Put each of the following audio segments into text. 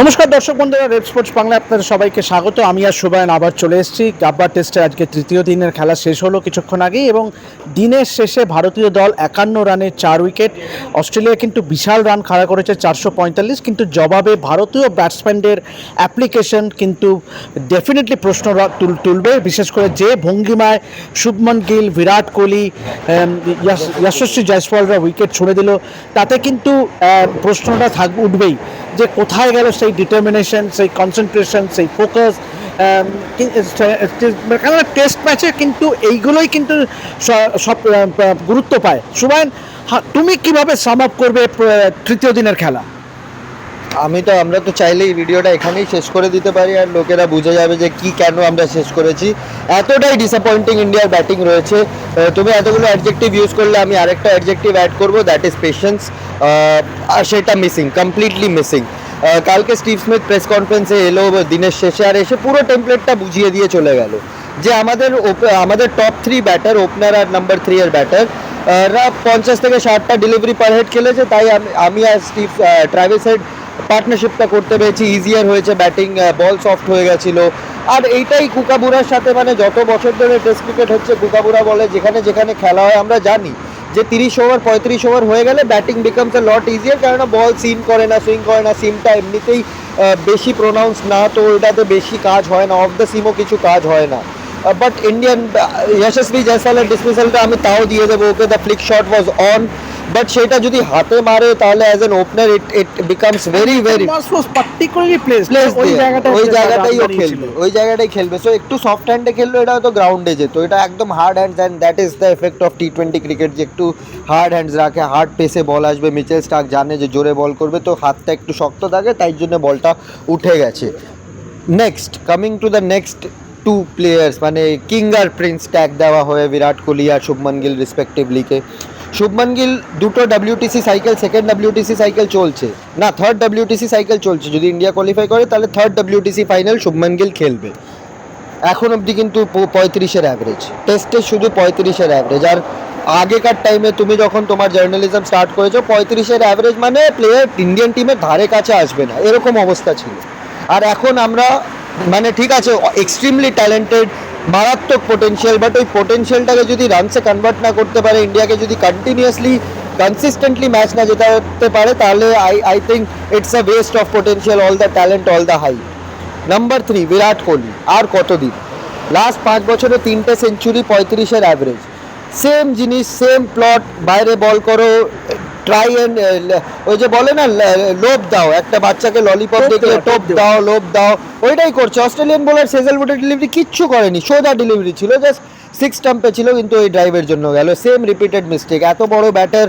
নমস্কার দর্শক বন্ধুরা রেড স্পোর্টস বাংলা আপনাদের সবাইকে স্বাগত। আমি আর সুবায়ন আবার চলে এসেছি। গাব্বার টেস্টে আজকে তৃতীয় দিনের খেলা শেষ হলো কিছুক্ষণ আগেই এবং দিনের শেষে ভারতীয় দল একান্ন রানে চার উইকেট অস্ট্রেলিয়া কিন্তু বিশাল রান খাড়া করেছে চারশো পঁয়তাল্লিশ, কিন্তু জবাবে ভারতীয় ব্যাটসম্যানদের অ্যাপ্লিকেশন কিন্তু ডেফিনেটলি প্রশ্ন তুলবে। বিশেষ করে যে ভঙ্গিমায় শুভমন গিল, বিরাট কোহলি যশস্বী জয়সওয়ালরা উইকেট ছুড়ে দিল, তাতে কিন্তু প্রশ্নটা থাক উঠবেই যে কোথায় গেল সেই ডিটারমিনেশন সেই কনসেন্ট্রেশন সেই ফোকাস কেননা টেস্ট ম্যাচে কিন্তু এইগুলোই কিন্তু সব গুরুত্ব পায়। সুবায়ন তুমি কীভাবে সাম আপ করবে তৃতীয় দিনের খেলা? আমি তো, আমরা তো চাইলেই ভিডিওটা এখানেই শেষ করে দিতে পারি, আর লোকেরা বুঝে যাবে যে কি কেন আমরা শেষ করেছি। এতটাই ডিসঅ্যাপয়েন্টিং ইন্ডিয়ার ব্যাটিং রয়েছে। তুমি এতগুলো অ্যাডজেক্টিভ ইউজ করলে আমি আরেকটা অ্যাডজেক্টিভ অ্যাড করব দ্যাট ইজ পেশেন্স আর সেটা মিসিং কমপ্লিটলি মিসিং কালকে স্টিভ স্মিথ প্রেস কনফারেন্সে এলো দিনের শেষে আর এসে পুরো টেমপ্লেটটা বুঝিয়ে দিয়ে চলে গেল যে আমাদের আমাদের টপ থ্রি ব্যাটার ওপেনার আর নাম্বার থ্রি এর ব্যাটার রা পঞ্চাশ থেকে ষাটটা ডেলিভারি পার হেড খেলেছে, তাই আমি- আর স্টিভ ট্রাভেস হেড পার্টনারশিপটা করতে পেরেছি। ইজিয়ার হয়েছে ব্যাটিং বল সফট হয়ে গেছিল। আর এইটাই কুকাবুরার সাথে মানে যত বছর ধরে টেস্ট ক্রিকেট হচ্ছে, কুকাবুরা বলে যেখানে যেখানে খেলা হয় আমরা জানি। যে তিরিশ ওভার, পঁয়ত্রিশ ওভার হয়ে গেলে batting becomes a lot easier কেননা বল সিম করে না সুইং করে না সিমটা এমনিতেই বেশি প্রোনাউন্স না, তো ওইটাতে বেশি কাজ হয় না অফ দ্য সিমও কিছু কাজ হয় না। বাট ইন্ডিয়ান যশস্বী জয়সালের ডিসমিসালটা আমি তাও দিয়ে দেবো, okay the flick shot was on but সেটা যদি হাতে মারে তাহলে as an opener it it becomes very very particularly place ওই জায়গাটা ওই জায়গাটাই ও খেলবে। ওই জায়গাটাই খেলবে। সো একটু সফট হ্যান্ডে খেললো এটা হয়তো গ্রাউন্ডে যেত। এটা একদম hard hands and that is the effect of T twenty cricket যে একটু হার্ড হ্যান্ডস রাখে হার্ড পেসে বল আসবে। মিচেল স্টার্ক জানে যে জোরে বল করবে তো হাতটা একটু শক্ত থাকে তাই জন্য বলটা উঠে গেছে। Next coming to the next two players মানে কিঙ্গার প্রিন্স ট্যাগ দেওয়া হয়ে বিরাট কোহলি আর শুভমন গিল রেসপেক্টিভলিকে শুভমন গিল দুটো WTC cycle second WTC cycle চলছে। না থার্ড ডাব্লিউটিসি সাইকেল চলছে। যদি ইন্ডিয়া কোয়ালিফাই করে, তাহলে third WTC final Shubman Gill খেলবে। এখন অবধি কিন্তু পঁয়ত্রিশের অ্যাভারেজ টেস্টে শুধু পঁয়ত্রিশের অ্যাভারেজ আর আগেকার টাইমে তুমি যখন তোমার জার্নালিজম স্টার্ট করেছ, পঁয়ত্রিশের অ্যাভারেজ মানে প্লেয়ার ইন্ডিয়ান টিমের ধারে কাছে আসবে না। এরকম অবস্থা ছিল। আর এখন আমরা মানে ঠিক আছে এক্সট্রিমলি ট্যালেন্টেড মারাত্মক পোটেনশিয়াল বাট ওই পোটেনশিয়ালটাকে যদি রানসে কনভার্ট না করতে পারে ইন্ডিয়াকে যদি কন্টিনিউয়াসলি কনসিস্টেন্টলি ম্যাচ না জেতাতে পারে, তাহলে I I think it's a waste of potential all the talent all the high number three Virat Kohli আর কতদিন? লাস্ট পাঁচ বছরে তিনটে সেঞ্চুরি পঁয়ত্রিশের অ্যাভারেজ সেম জিনিস সেম প্লট বাইরে বল করো ট্রাই অ্যান্ড ওই যে বলে না লোভ দাও। একটা বাচ্চাকে ললিপপ দেখলে টোপ দাও। লোভ দাও। ওইটাই করছে। অস্ট্রেলিয়ান বোলার সেজেল বুটের ডেলিভারি কিচ্ছু করেনি। সোজা ডেলিভারি ছিল জাস্ট সিক্স স্টাম্পে ছিল কিন্তু ওই ড্রাইভের জন্য গেল। সেম রিপিটেড মিস্টেক এত বড় batter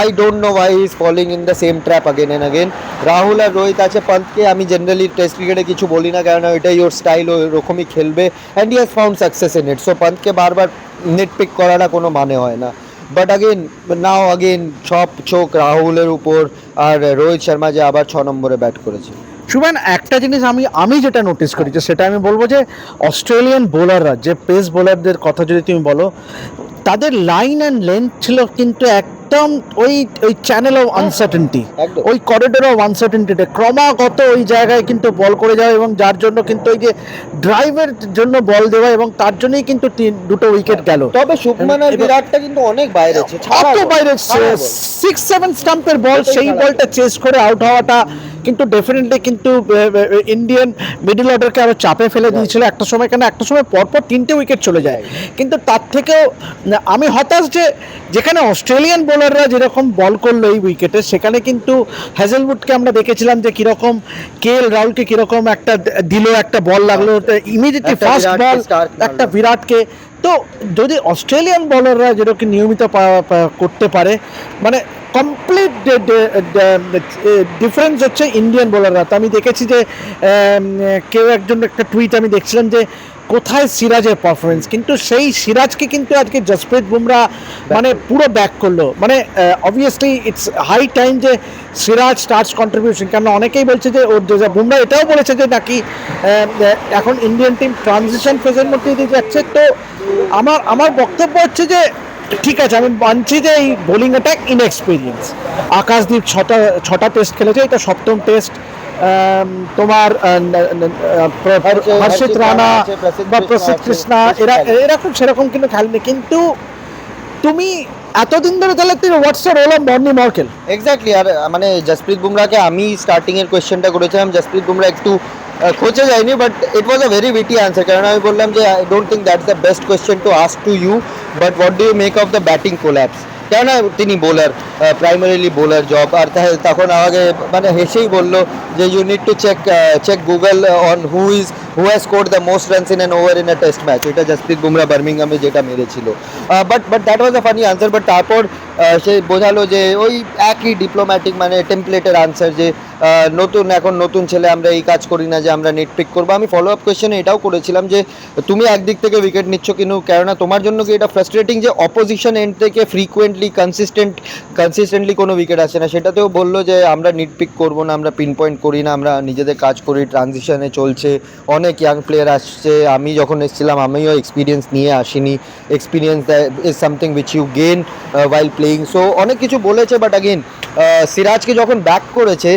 I don't know why is falling in the same trap again and again Rahul আর রোহিত আছে পন্তকে আমি জেনারেলি টেস্ট ক্রিকেটে কিছু বলি না কেননা ওইটাই ওর স্টাইল ও এরকমই খেলবে। And has found success in it so পন্তকে বারবার নেট পিক করাটা কোনো মানে হয় না। বাট আগেন নাও আগেন সব চোখ রাহুলের উপর আর রোহিত শর্মা যে আবার ছ নম্বরে ব্যাট করেছে। সুমান একটা জিনিস আমি আমি যেটা নোটিস করি যে সেটা আমি বলব যে অস্ট্রেলিয়ান বোলাররা যে পেস বোলারদের কথা যদি তুমি বলো, তাদের লাইন অ্যান্ড লেন্থ ছিল কিন্তু একদম ওই ওই চ্যানেল অফ আনসার্টেনটি ওই করিডোর অফ আনসার্টেনটিতে ক্রমাগত ওই জায়গায় কিন্তু বল করে যাওয়া এবং যার জন্য কিন্তু ওই যে ড্রাইভের জন্য বল দেওয়া এবং তার জন্যই কিন্তু দুটো উইকেট গেল। তবে শুভমান আর বিরাটটা কিন্তু অনেক বাইরে অত বাইরে সিক্স সেভেন স্টাম্পের বল। সেই বলটা চেস করে আউট হওয়াটা কিন্তু ডেফিনেটলি কিন্তু ইন্ডিয়ান মিডল অর্ডারকে আরও চাপে ফেলে দিয়েছিল একটা সময় কেন একটা সময় পরপর তিনটে উইকেট চলে যায়। কিন্তু তার থেকেও আমি হতাশ যে যেখানে অস্ট্রেলিয়ান বোলাররা যেরকম বল করল এই উইকেটে সেখানে কিন্তু হ্যাজেলউডকে আমরা দেখেছিলাম যে কীরকম কে এল রাহুলকে কীরকম একটা দিল একটা বল লাগল ইমিডিয়েটলি ফার্স্ট বল একটা বিরাটকে তো যদি অস্ট্রেলিয়ান বলাররা যেটাকে নিয়মিত করতে পারে মানে কমপ্লিট ডিফারেন্স হচ্ছে ইন্ডিয়ান বোলাররা তো আমি দেখেছি যে কেউ একজন একটা টুইট আমি দেখছিলাম যে কোথায় সিরাজের পারফরমেন্স কিন্তু সেই সিরাজকে কিন্তু আজকে জসপ্রীত বুমরা মানে পুরো ব্যাক করল। মানে অবভিয়াসলি ইটস হাই টাইম যে সিরাজ স্টার্টস কন্ট্রিবিউশন কারণ অনেকেই বলছে যে, ওর বুমরা এটাও বলেছে যে নাকি এখন ইন্ডিয়ান টিম ট্রানজিশন ফেজের মধ্যে দিয়ে যাচ্ছে। তো আমার আমার বক্তব্য হচ্ছে যে, ঠিক আছে, আমি মানছি যে এই বোলিং অ্যাটাক ইনএক্সপিরিয়েন্স আকাশদীপ ছটা ছটা টেস্ট খেলেছে, এটা সপ্তম টেস্ট তোমার আহ, প্র- হর্ষিত- রানা বা প্রসিদ্ধ কৃষ্ণা এরা এরকম সেরকম কিন্তু খেলেনি কিন্তু তুমি এতদিন ধরে তাহলে তুমি WhatsApp of Morne Morkel exactly আর মানে জসপ্রীত বুমরাকে আমি স্টার্টিং এর কোয়েশ্চেনটা করেছিলাম। জসপ্রীত বুমরা একটু খোঁজে যায়নি but it was a very witty answer কারণ আমি বললাম যে I don't think that's the best question to ask to you but what do you make of the batting collapse কেননা তিনি বোলার প্রাইমারিলি বোলার জব আর তখন আমাকে মানে হেসেই বলল যে you need to check check Google on who is who has score the most runs in an over in a test match এটা জসপ্রীত বুমরা বার্মিংহামে যেটা মেরেছিল। But but that was a funny answer but তারপর সে বোঝালো যে ওই একই ডিপ্লোম্যাটিক মানে টেমপ্লেটের আনসার যে নতুন, এখন নতুন ছেলে আমরা এই কাজ করি না যে আমরা নেট পিক করব। আমি ফলো আপ কোয়েশ্চেনে এটাও করেছিলাম যে, তুমি একদিক থেকে উইকেট নিচ্ছ কিন্তু কেননা তোমার জন্য কি এটা ফ্রাস্ট্রেটিং যে অপোজিশন এন্ড থেকে ফ্রিকুয়েন্টলি কনসিস্টেন্ট কনসিস্টেন্টলি কোনো উইকেট আসে না। সেটাতেও বলল যে, আমরা নিট পিক করব না, আমরা পিন পয়েন্ট করি না, আমরা নিজেদের কাজ করি ট্রানজিশনে চলছে, অনেক ইয়াং প্লেয়ার আসছে। আমি যখন এসেছিলাম, আমিও এক্সপিরিয়েন্স নিয়ে আসিনি। Experience is something which you gain while playing so অনেক কিছু বলেছে বাট আগেন সিরাজকে যখন ব্যাক করেছে,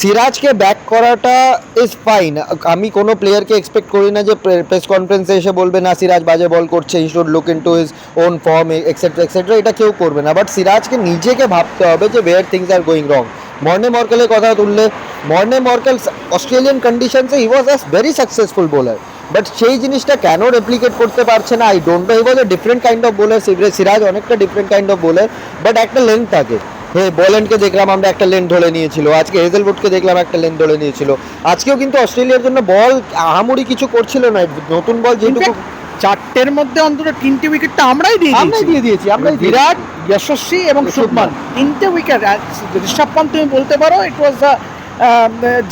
সিরাজকে ব্যাক করাটা ইজ ফাইন আমি কোনো প্লেয়ারকে এক্সপেক্ট করি না যে প্রেস কনফারেন্সে এসে বলবে, না, সিরাজ বাজে বল করছে he should look into his own form etcetera etcetera এটা কেউ করবে না। বাট সিরাজকে নিজেকে ভাবতে হবে যে where things are going wrong Morne মর্কেলের কথা তুললে Morne Morkel Australian কন্ডিশনসে he was a very successful bowler but সেই জিনিসটা কেন রেপ্লিকেট করতে পারছে না? I don't know he was a different kind of bowler Siraj অনেকটা different kind of bowler but একটা লেন্থ থাকে। হে বোল্যান্ডকে দেখলাম আমরা একটা লেন ধরে নিয়েছিল। আজকে হেজেলউডকে দেখলাম একটা লেন ধরে নিয়েছিল। আজকেও কিন্তু অস্ট্রেলিয়ার জন্য বল আহামরি কিছু করছিল না। নতুন বল যেটুকু চারটের মধ্যে অন্তত তিনটে উইকেটটা আমরাই দিয়ে আমরাই দিয়ে দিয়েছি আমরাই বিরাট যশস্বী এবং শুভমান। তিনটে উইকেট ঋষভ পান্ত তুমি বলতে পারো ইট ওয়াজ দ্য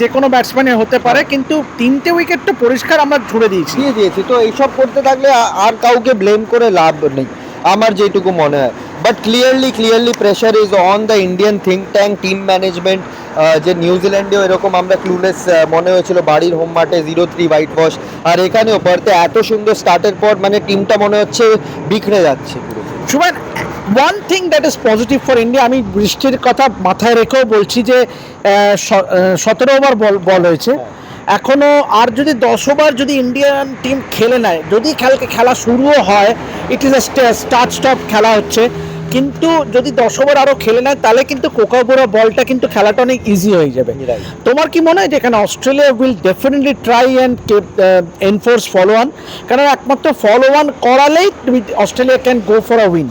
যে কোনো ব্যাটসম্যানের হতে পারে কিন্তু তিনটে উইকেট তো পরিষ্কার আমরা ছুড়ে দিয়েছি। দিয়ে দিয়েছি তো এইসব করতে থাকলে আর কাউকে ব্লেম করে লাভ নেই। আমার যেটুকু মনে হয়। But clearly clearly pressure is on the Indian think tank team management যে নিউজিল্যান্ডেও এরকম আমরা ক্লুলেস মনে হয়েছিল বাড়ির হোম মাঠে জিরো থ্রি হোয়াইট ওয়াশ আর এখানেও পারতে এত সুন্দর স্টার্টের পর মানে টিমটা মনে হচ্ছে বিখড়ে যাচ্ছে Suman one thing that is positive for India আমি বৃষ্টির কথা মাথায় রেখেও বলছি যে সতেরো ওভার বল বল হয়েছে। এখনও আর যদি দশ ওভার যদি ইন্ডিয়ান টিম খেলে নেয়, যদি কালকে খেলা শুরুও হয় it is a start stop খেলা হচ্ছে। কিন্তু যদি দশ ওভার আরও খেলে নেয় তাহলে কিন্তু কোকাবোরা বলটা কিন্তু খেলাটা অনেক ইজি হয়ে যাবে। তোমার কি মনে হয় যে এখানে Australia will definitely try and enforce follow on কারণ একমাত্র ফলো অন করালেই তুমি Australia can go for a win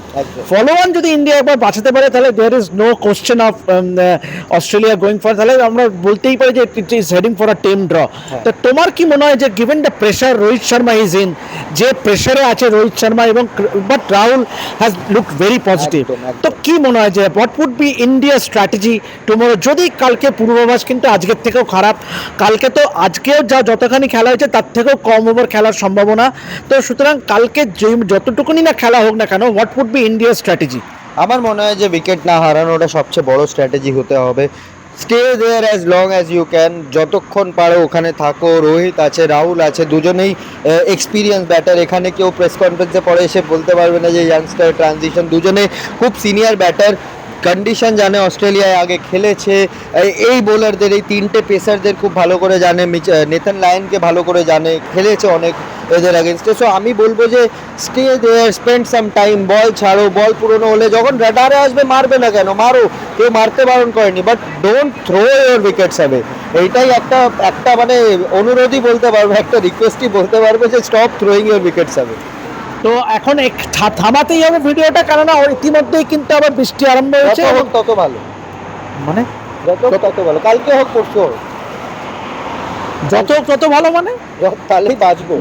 follow on যদি ইন্ডিয়া একবার বাঁচাতে পারে তাহলে there is no question of Australia going for তাহলে আমরা বলতেই পারি যে it is heading for a tame draw তো তোমার কি মনে হয় যে given the pressure Rohit Sharma is in যে প্রেশারে আছে রোহিত শর্মা এবং but Rahul has look very positive একদম। তো কি মনে হয় যে what would be India strategy tomorrow যদি কালকে পূর্বাভাস কিন্তু আজকের থেকেও খারাপ কালকে তো আজকেও যা যতখানি খেলা হয়েছে তার থেকেও কম ওভার খেলার সম্ভাবনা। তো সুতরাং কালকে যে যতটুকুনি না খেলা হোক না কেন what would be India strategy আমার মনে হয় যে উইকেট না হারানোটা সবচেয়ে বড় স্ট্র্যাটেজি হতে হবে। Stay there as long as you can যতক্ষণ পারো ওখানে থাকো। রোহিত আছে, রাহুল আছে, দুজনেই এক্সপিরিয়েন্স ব্যাটার এখানে কেউ প্রেস কনফারেন্সে পরে এসে বলতে পারবে না যে ইয়াংস্টার ট্রানজিশন দুজনে খুব সিনিয়র ব্যাটার কন্ডিশন জানে অস্ট্রেলিয়ায় আগে খেলেছে। এই- বোলারদের এই তিনটে পেসারদের খুব ভালো করে জানে নেথান লায়নকে ভালো করে জানে, খেলেছে অনেক এদের অ্যাগেনস্টে সো আমি বলব যে stay there spend some time ball ছাড়ো বল পুরনো হলে যখন রাডারে আসবে, মারবে না কেন? মারো, কেউ মারতে বারণ করেনি but don't throw your wickets হবে এইটাই একটা একটা মানে অনুরোধই বলতে পারব, একটা রিকোয়েস্টই বলতে পারবে যে স্টপ থ্রোয়িং ইউর উইকেটস হবে তো এখন থামাতেই হবে ভিডিওটা কেননা ইতিমধ্যেই কিন্তু আবার বৃষ্টি আরম্ভ হয়েছে তত ভালো। মানে? যত তত ভালো। কালকে হোক পরশু হোক। যত তত ভালো মানে? তাহলেই বাঁচবো।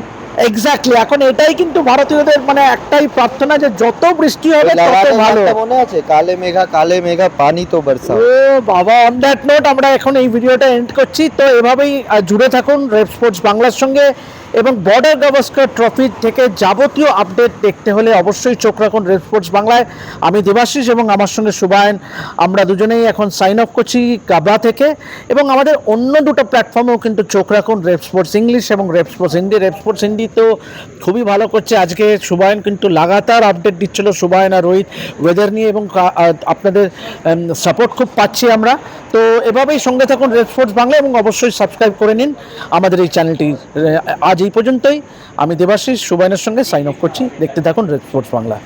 এক্স্যাক্টলি এখন এটাই কিন্তু ভারতীয়দের মানে একটাই প্রার্থনা যে যত বৃষ্টি হবে তত ভালো। মনে আছে? কালে মেঘা কালে মেঘা পানি তো বর্ষা। ও বাবা অন দ্যাট নোট আমরা এখন এই ভিডিওটা এন্ড করছি। তো এভাবেই জুড়ে থাকুন রেড স্পোর্টস বাংলার সঙ্গে। এবং বর্ডার গাভাস্কার ট্রফি থেকে যাবতীয় আপডেট দেখতে হলে অবশ্যই চোখ রাখুন রেড স্পোর্টস বাংলায়। আমি দেবাশিস এবং আমার সঙ্গে সুবায়ন। আমরা দুজনেই এখন সাইন আপ করছি গাবরা থেকে। এবং আমাদের অন্য দুটো প্ল্যাটফর্মেও কিন্তু চোখ রাখুন রেড স্পোর্টস ইংলিশ এবং Red Sports Hindi. Red Sports Hindi তো খুবই ভালো করছে। আজকে সুবায়ন কিন্তু লাগাতার আপডেট দিচ্ছিল সুবায়ন আর রোহিত ওয়েদার নিয়ে এবং আপনাদের সাপোর্ট খুব পাচ্ছি আমরা। তো এভাবেই সঙ্গে থাকুন রেড স্পোর্টস বাংলা এবং অবশ্যই সাবস্ক্রাইব করে নিন আমাদের এই চ্যানেলটি আজ এই পর্যন্তই। আমি দেবাশিস সুবাইনের সঙ্গে সাইন অফ করছি। দেখতে থাকুন রেড স্পোর্টস বাংলা